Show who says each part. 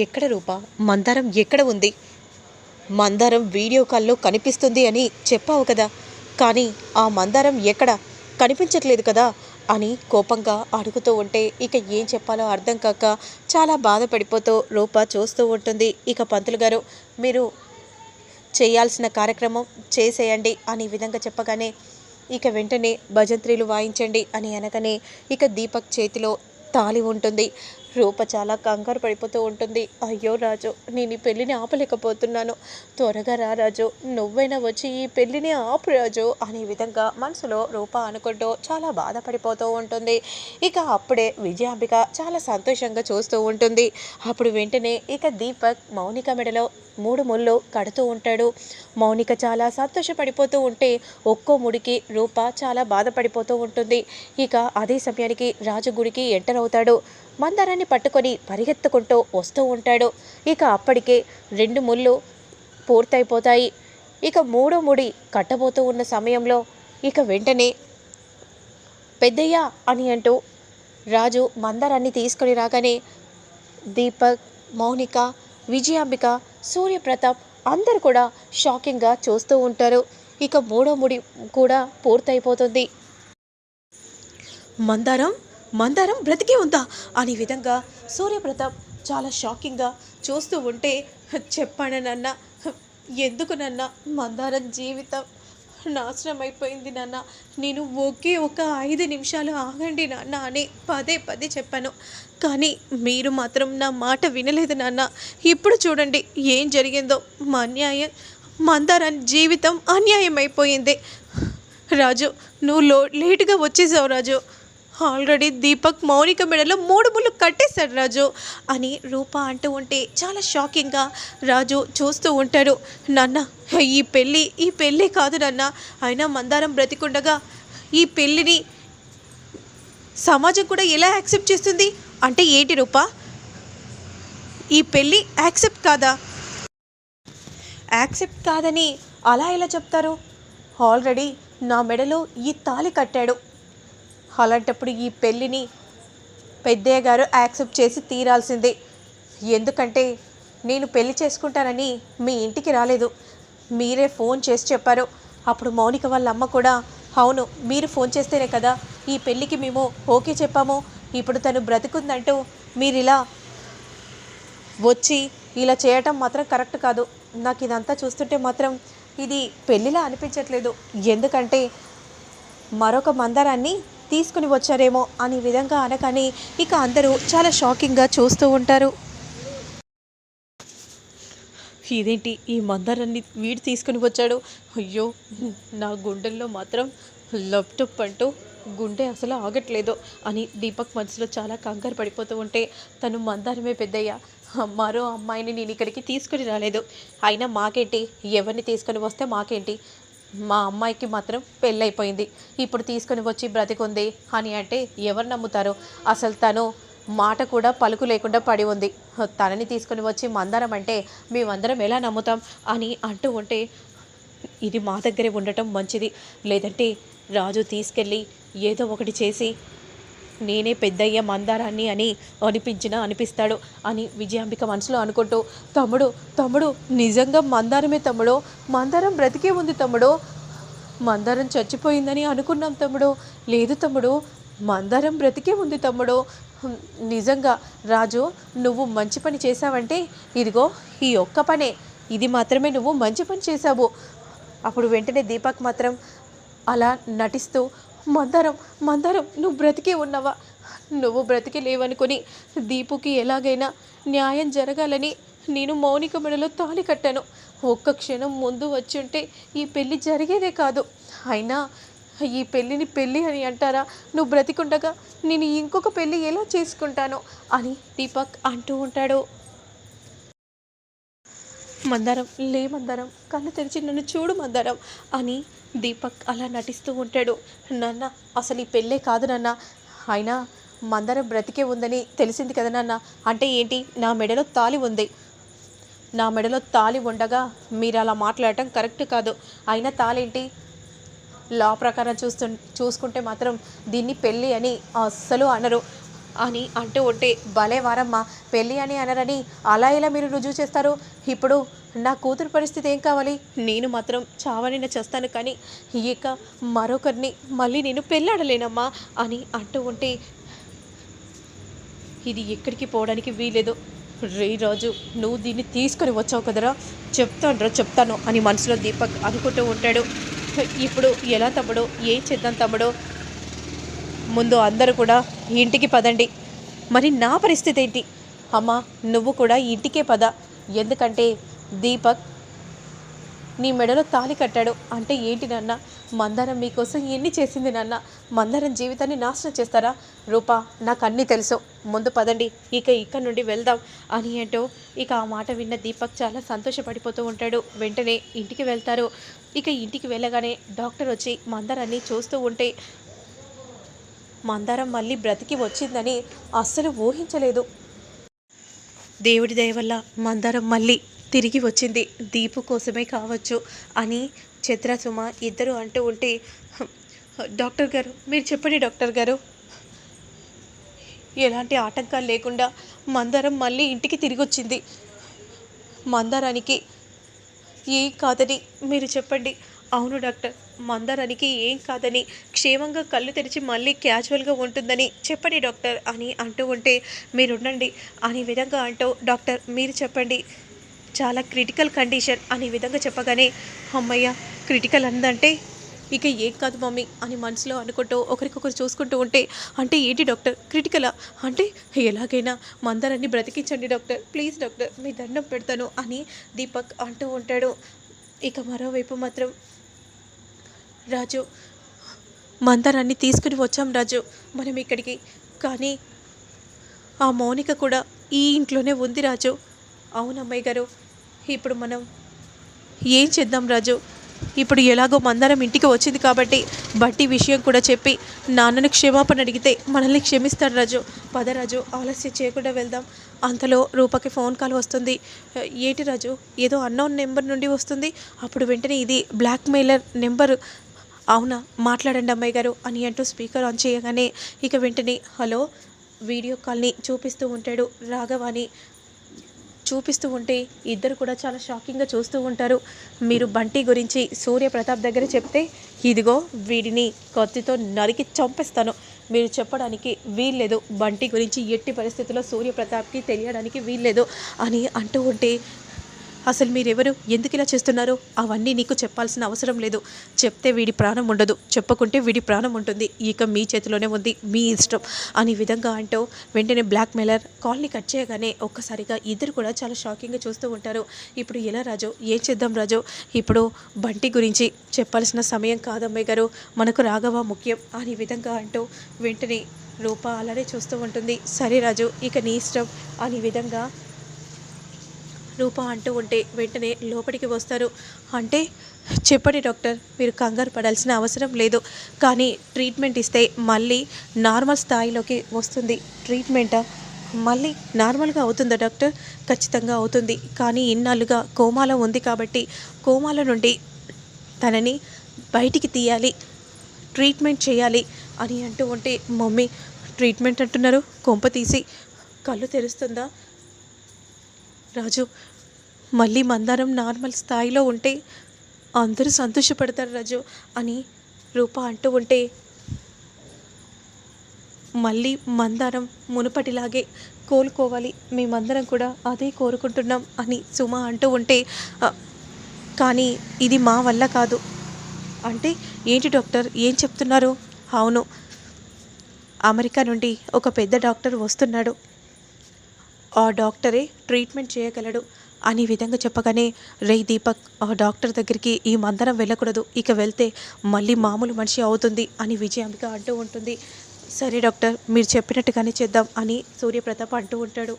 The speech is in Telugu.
Speaker 1: ఎక్కడ రూపా? మందారం ఎక్కడ ఉంది? మందారం వీడియో కాల్లో కనిపిస్తుంది అని చెప్పావు కదా. కానీ ఆ మందారం ఎక్కడ? కనిపించట్లేదు కదా అని కోపంగా అడుగుతూ ఉంటే ఇక ఏం చెప్పాలో అర్థం కాక చాలా బాధపడిపోతూ రూప చూస్తూ ఉంటుంది. ఇక పంతులు గారు మీరు చేయాల్సిన కార్యక్రమం చేసేయండి అని విధంగా చెప్పగానే ఇక వెంటనే భజంత్రీలు వాయించండి అని అనగానే ఇక దీపక్ చేతిలో తాళి ఉంటుంది. రూప చాలా కంగారు పడిపోతూ ఉంటుంది. అయ్యో రాజు నేను ఈ పెళ్ళిని ఆపలేకపోతున్నాను. త్వరగా రా రాజు నువ్వైనా వచ్చి ఈ పెళ్ళిని ఆపు రాజు అనే విధంగా మనసులో రూప అనుకుంటూ చాలా బాధపడిపోతూ ఉంటుంది. ఇక అప్పుడే విజయాంబిక చాలా సంతోషంగా చూస్తూ ఉంటుంది. అప్పుడు వెంటనే ఇక దీపక్ మౌనిక మెడలో మూడు ముళ్ళు కడుతూ ఉంటాడు. మౌనిక చాలా సంతోషపడిపోతూ ఉంటే ఒక్కో ముడికి రూప చాలా బాధపడిపోతూ ఉంటుంది. ఇక అదే సమయానికి రాజు గుడికి ఎంటర్ అవుతాడు. మందారాన్ని పట్టుకొని పరిగెత్తుకుంటూ వస్తూ ఉంటాడు. ఇక అప్పటికే రెండు ముళ్ళు పూర్తయిపోతాయి. ఇక మూడో ముడి కట్టబోతూ ఉన్న సమయంలో ఇక వెంటనే పెద్దయ్య అని అంటూ రాజు మందారాన్ని తీసుకొని రాగానే దీపక్ మౌనిక విజయాంబిక సూర్యప్రతాప్ అందరు కూడా షాకింగ్గా చూస్తూ ఉంటారు. ఇక మూడో ముడి కూడా పూర్తయిపోతుంది. మందారం మందారం బ్రతికే ఉందా? అనే విధంగా సూర్యప్రతాప్ చాలా షాకింగ్గా చూస్తూ ఉంటే చెప్పాను నాన్న ఎందుకు మందారం జీవితం నాశనం అయిపోయింది నాన్న. నేను ఒకే ఒక ఐదు నిమిషాలు ఆగండి నాన్న అని పదే పదే చెప్పాను. కానీ మీరు మాత్రం నా మాట వినలేదు నాన్న. ఇప్పుడు చూడండి ఏం జరిగిందో. మా అన్యాయం మందారాని జీవితం అన్యాయం అయిపోయింది రాజు నువ్వు లో లేటుగా వచ్చేసావు రాజు. ఆల్రెడీ దీపక్ మౌనిక మెడలో మూడు ముళ్ళు కట్టేశాడు రాజు. అని రూప అంటూ ఉంటే చాలా షాకింగ్గా రాజు చూస్తూ ఉంటాడు. నాన్న ఈ పెళ్ళి ఈ పెళ్ళి కాదు నాన్న. అయినా మందారం బ్రతికుండగా ఈ పెళ్ళిని సమాజం కూడా ఎలా యాక్సెప్ట్ చేస్తుంది? అంటే ఏంటి రూప? ఈ పెళ్ళి యాక్సెప్ట్ కాదా? యాక్సెప్ట్ కాదని అలా ఎలా చెప్తారు? ఆల్రెడీ నా మెడలో ఈ తాళి కట్టాడు. అలాంటప్పుడు ఈ పెళ్ళిని పెద్దయ్య గారు యాక్సెప్ట్ చేసి తీరాల్సిందే. ఎందుకంటే నేను పెళ్ళి చేసుకుంటానని మీ ఇంటికి రాలేదు. మీరే ఫోన్ చేసి చెప్పారు. అప్పుడు మౌనిక వాళ్ళ అమ్మ కూడా అవును మీరు ఫోన్ చేస్తేనే కదా ఈ పెళ్ళికి మేము ఓకే చెప్పాము. ఇప్పుడు తను బ్రతుకుందంటూ మీరు ఇలా వచ్చి ఇలా చేయటం మాత్రం కరెక్ట్ కాదు. నాకు ఇదంతా చూస్తుంటే మాత్రం ఇది పెళ్ళిలా అనిపించట్లేదు. ఎందుకంటే మరొక మందరాన్ని తీసుకుని వచ్చారేమో అనే విధంగా అనగానే ఇక అందరూ చాలా షాకింగ్గా చూస్తూ ఉంటారు. ఇదేంటి? ఈ మందారాన్ని వీడు తీసుకుని వచ్చాడు. అయ్యో నా గుండెల్లో మాత్రం ల్యాప్టాప్ అంటూ గుండె అసలు ఆగట్లేదు అని దీపక్ మనసులో చాలా కంగారు పడిపోతూ ఉంటే తను మందారమే పెద్దయ్య. మరో అమ్మాయిని నేను ఇక్కడికి తీసుకుని రాలేదు. అయినా మాకేంటి? ఎవరిని తీసుకొని వస్తే మాకేంటి? మా అమ్మాయికి మాత్రం పెళ్ళైపోయింది. ఇప్పుడు తీసుకొని వచ్చి బ్రతికుంది. అని అంటే ఎవరు నమ్ముతారు? అసలు తను మాట కూడా పలుకు లేకుండా పడి ఉంది. తనని తీసుకొని వచ్చి మందరం అంటే మేమందరం ఎలా నమ్ముతాం? అని అంటూ ఉంటే ఇది మా దగ్గరే ఉండటం మంచిది. లేదంటే రాజు తీసుకెళ్ళి ఏదో ఒకటి చేసి నేనే పెద్దయ్య మందారాన్ని అని అనిపించినా అనిపిస్తాడు అని విజయాంబిక మనసులో అనుకుంటూ తమ్ముడు తమ్ముడు నిజంగా మందారమే తమ్ముడు? మందారం బ్రతికే ఉంది తమ్ముడు? మందారం చచ్చిపోయిందని అనుకున్నాం తమ్ముడు. లేదు తమ్ముడు మందారం బ్రతికే ఉంది తమ్ముడు. నిజంగా రాజు నువ్వు మంచి పని చేశావంటే ఇదిగో ఈ ఒక్క పనే. ఇది మాత్రమే నువ్వు మంచి పని చేశావు. అప్పుడు వెంటనే దీపక్ మాత్రం అలా నటిస్తూ మందరం మందరం నువ్వు బ్రతికే ఉన్నావా? నువ్వు బ్రతికి లేవనుకొని దీపుకి ఎలాగైనా న్యాయం జరగాలని నేను మౌనిక మెడలో తాళి కట్టాను. ఒక్క క్షణం ముందు వచ్చి ఉంటే ఈ పెళ్ళి జరిగేదే కాదు. అయినా ఈ పెళ్ళిని పెళ్ళి అని అంటారా? నువ్వు బ్రతికుండగా నేను ఇంకొక పెళ్ళి ఎలా చేసుకుంటాను? అని దీపక్ అంటూ ఉంటాడు. మందారం లే మందరం కళ్ళు తెరిచి నన్ను చూడు మందారం అని దీపక్ అలా నటిస్తూ ఉంటాడు. నాన్న అసలు ఈ పెళ్ళే కాదు నాన్న. అయినా మందరం బ్రతికే ఉందని తెలిసింది కదా నాన్న. అంటే ఏంటి? నా మెడలో తాలి ఉంది. నా మెడలో తాలి ఉండగా మీరు అలా మాట్లాడటం కరెక్ట్ కాదు. అయినా తాలేంటి? లా ప్రకారం చూస్తు చూసుకుంటే మాత్రం దీన్ని పెళ్ళి అని అస్సలు అనరు. అని అంటూ ఉంటే భలే వారమ్మ. పెళ్ళి అని అనరని అలా ఇలా మీరు రుజువు చేస్తారు? ఇప్పుడు నా కూతురు పరిస్థితి ఏం కావాలి? నేను మాత్రం చావనైనా చేస్తాను కానీ ఇక మరొకరిని మళ్ళీ నేను పెళ్ళాడలేనమ్మా అని అంటూ ఉంటే ఇది ఎక్కడికి పోవడానికి వీలేదు రే రాజు నువ్వు దీన్ని తీసుకొని వచ్చావు కదరా? చెప్తాను రా చెప్తాను అని మనసులో దీపక్ అనుకుంటూ ఉంటాడు. ఇప్పుడు ఎలా తమ్ముడు? ఏం చేద్దాం తమ్ముడు? ముందు అందరూ కూడా ఇంటికి పదండి. మరి నా పరిస్థితి ఏంటి? అమ్మా నువ్వు కూడా ఇంటికే పద. ఎందుకంటే దీపక్ నీ మెడలో తాళి కట్టాడు. అంటే ఏంటి నాన్న? మందారం మీకోసం ఎన్ని చేసింది నాన్న? మందరం జీవితాన్ని నాశనం చేస్తారా? రూపా నాకు అన్నీ తెలుసు. ముందు పదండి. ఇక ఇక్కడ నుండి వెళ్దాం అని ఏంటో ఇక ఆ మాట విన్న దీపక్ చాలా సంతోషపడిపోతూ ఉంటాడు. వెంటనే ఇంటికి వెళ్తారు. ఇక ఇంటికి వెళ్ళగానే డాక్టర్ వచ్చి మందరాన్ని చూస్తూ ఉంటే మందారం మళ్ళీ బ్రతికి వచ్చిందని అస్సలు ఊహించలేదు. దేవుడి దయ వల్ల మందారం మళ్ళీ తిరిగి వచ్చింది. దీపు కోసమే కావచ్చు అని చిత్ర సుమ ఇద్దరు అంటూ ఉంటే డాక్టర్ గారు మీరు చెప్పండి డాక్టర్ గారు. ఎలాంటి ఆటంకాలు లేకుండా మందారం మళ్ళీ ఇంటికి తిరిగి వచ్చింది. మందారానికి ఏం కాదని మీరు చెప్పండి. అవును డాక్టర్ మందారానికి ఏం కాదని క్షేమంగా కళ్ళు తెరిచి మళ్ళీ క్యాజువల్గా ఉంటుందని చెప్పండి డాక్టర్ అని అంటూ ఉంటే మీరుండండి అనే విధంగా అంటూ డాక్టర్ మీరు చెప్పండి. చాలా క్రిటికల్ కండిషన్ అనే విధంగా చెప్పగానే అమ్మయ్య క్రిటికల్ అందంటే ఇక ఏం కాదు మమ్మీ అని మనసులో అనుకుంటూ ఒకరికొకరు చూసుకుంటూ ఉంటే అంటే ఏంటి డాక్టర్? క్రిటికలా అంటే ఎలాగైనా మందరాన్ని బ్రతికించండి డాక్టర్. ప్లీజ్ డాక్టర్ మీ దండం పెడతాను అని దీపక్ అంటూ ఉంటాడు. ఇక మరోవైపు మాత్రం రాజు మందరాన్ని తీసుకుని వచ్చాం రాజు మనం ఇక్కడికి. కానీ ఆ మౌనిక కూడా ఈ ఇంట్లోనే ఉంది రాజు. అవునమ్మాయి గారు ఇప్పుడు మనం ఏం చేద్దాం రాజు? ఇప్పుడు ఎలాగో మందరం ఇంటికి వచ్చింది కాబట్టి బట్టి విషయం కూడా చెప్పి నాన్నను క్షమాపణ అడిగితే మనల్ని క్షమిస్తాడు రాజు. పద రాజు ఆలస్యం చేయకుండా వెళ్దాం. అంతలో రూపకి ఫోన్ కాల్ వస్తుంది. ఏటి రాజు ఏదో అన్నోన్ నెంబర్ నుండి వస్తుంది. అప్పుడు వెంటనే ఇది బ్లాక్మెయిలర్ నెంబర్. అవునా మాట్లాడండి అమ్మాయి గారు అని అంటూ స్పీకర్ ఆన్ చేయగానే ఇక వెంటనే హలో వీడియో కాల్ని చూపిస్తూ ఉంటాడు రాఘవాని. చూపిస్తూ ఉంటే ఇద్దరు కూడా చాలా షాకింగ్గా చూస్తూ ఉంటారు. మీరు బంటి గురించి సూర్య ప్రతాప్ దగ్గర చెప్తే ఇదిగో వీడిని కత్తితో నరికి చంపేస్తాను. మీరు చెప్పడానికి వీల్లేదు. బంటి గురించి ఎట్టి పరిస్థితుల్లో సూర్యప్రతాప్కి తెలియడానికి వీల్లేదు అని అంటూ ఉంటే అసలు మీరెవరు? ఎందుకు ఇలా చేస్తున్నారు? అవన్నీ నీకు చెప్పాల్సిన అవసరం లేదు. చెప్తే వీడి ప్రాణం ఉండదు. చెప్పకుంటే వీడి ప్రాణం ఉంటుంది. ఇక మీ చేతిలోనే ఉంది. మీ ఇష్టం అనే విధంగా అంటూ వెంటనే బ్లాక్ మెయిలర్ కాల్ని కట్ చేయగానే ఒక్కసారిగా ఇద్దరు కూడా చాలా షాకింగ్గా చూస్తూ ఉంటారు. ఇప్పుడు ఎలా రాజు? ఏం చేద్దాం రాజు? ఇప్పుడు బంటి గురించి చెప్పాల్సిన సమయం కాదమ్మాయి గారు. మనకు రాఘవ ముఖ్యం అనే విధంగా అంటూ వెంటనే రూప అలానే చూస్తూ ఉంటుంది. సరే రాజు ఇక నీ ఇష్టం అనే విధంగా రూప అంటూ ఉంటే వెంటనే లోపలికి వస్తారు. అంటే చెప్పండి డాక్టర్ మీరు కంగారు పడాల్సిన అవసరం లేదు. కానీ ట్రీట్మెంట్ ఇస్తే మళ్ళీ నార్మల్ స్థాయిలోకి వస్తుంది. ట్రీట్మెంటా? మళ్ళీ నార్మల్గా అవుతుందా డాక్టర్? ఖచ్చితంగా అవుతుంది. కానీ ఇన్నాళ్ళుగా కోమాలో ఉంది కాబట్టి కోమాలో నుండి తనని బయటికి తీయాలి. ట్రీట్మెంట్ చేయాలి అని అంటూ ఉంటే మమ్మీ ట్రీట్మెంట్ అంటున్నారు. కొంప తీసి కళ్ళు తెరుస్తుందా? రాజు మళ్ళీ మందారం నార్మల్ స్థాయిలో ఉంటే అందరూ సంతోషపడతారు రాజు అని రూప అంటూ ఉంటే మళ్ళీ మందారం మునుపటిలాగే కోలుకోవాలి. మేమందరం కూడా అదే కోరుకుంటున్నాం అని సుమ అంటూ ఉంటే కానీ ఇది మా వల్ల కాదు. అంటే ఏంటి డాక్టర్? ఏం చెప్తున్నారు? అవును అమెరికా నుండి ఒక పెద్ద డాక్టర్ వస్తున్నాడు. ఆ డాక్టరే ట్రీట్మెంట్ చేయగలడు అనే విధంగా చెప్పగానే రే దీపక్ ఆ డాక్టర్ దగ్గరికి ఈ మందరం వెళ్ళకూడదు. ఇక వెళ్తే మళ్ళీ మామూలు మనిషి అవుతుంది అని విజయాంబిక అంటూ ఉంటుంది. సరే డాక్టర్ మీరు చెప్పినట్టుగానే చేద్దాం అని సూర్యప్రతాప్ అంటూ ఉంటాడు.